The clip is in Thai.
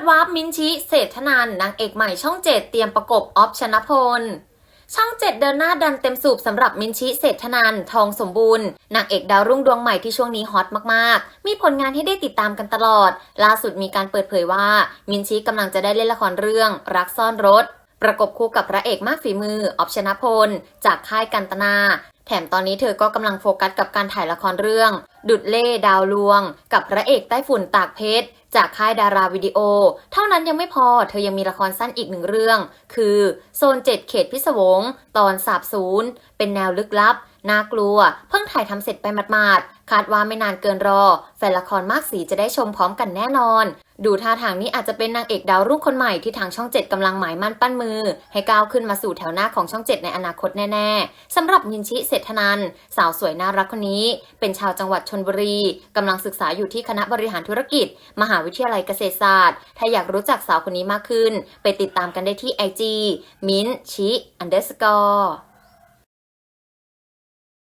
ดวาร์ปมินชิ เศรษฐนันนางเอกใหม่ช่องเจ็ดเตรียมประกบออฟชนะพล ช่องเจ็ดเดินหน้าดันเต็มสูบสำหรับมินชิ เศรษฐนันทองสมบูรณ์นางเอกดาวรุ่งดวงใหม่ที่ช่วงนี้ฮอตมากๆ มีผลงานให้ได้ติดตามกันตลอด ล่าสุดมีการเปิดเผยว่า มินชิกำลังจะได้เล่นละครเรื่อง รักซ่อนรถ ประกบคู่กับพระเอกมากฝีมือออฟชนะพล จากค่ายกันตนา ถมตอนนี้เธอก็กำลังโฟกัสกับการถ่ายละครเรื่อง ดุดเล่ดาวลวง กับพระเอกใต้ฝุ่นตากเพชรจากค่ายดาราวิดีโอ เท่านั้นยังไม่พอ เธอยังมีละครสั้นอีกหนึ่งเรื่อง คือ โซน 7 เขตพิศวง ตอนสาบศูนย์เป็นแนวลึกลับ น่ากลัว เพิ่งถ่ายทำเสร็จไปหมาดๆ คาดว่าไม่นานเกินรอ แฟนละครมากสีจะได้ชมพร้อมกันแน่นอน ดูท่าทางนี้อาจจะเป็นนางเอกดาวรุ่งคนใหม่ที่ทางช่อง7กำลังหมายมั่นปั้นมือ ให้ก้าวขึ้นมาสู่แถวหน้าของช่อง7ในอนาคตแน่ๆสำหรับยินชิเศรษฐนัน สาวสวยน่ารักคนนี้ เป็นชาวจังหวัดชนบุรีกำลังศึกษาอยู่ที่คณะบริหารธุรกิจ มหาวิทยาลัยเกษตรศาสตร์ ถ้าอยากรู้จักสาวคนนี้มากขึ้น ไปติดตามกันได้ที่ IG มิ้นชิ underscore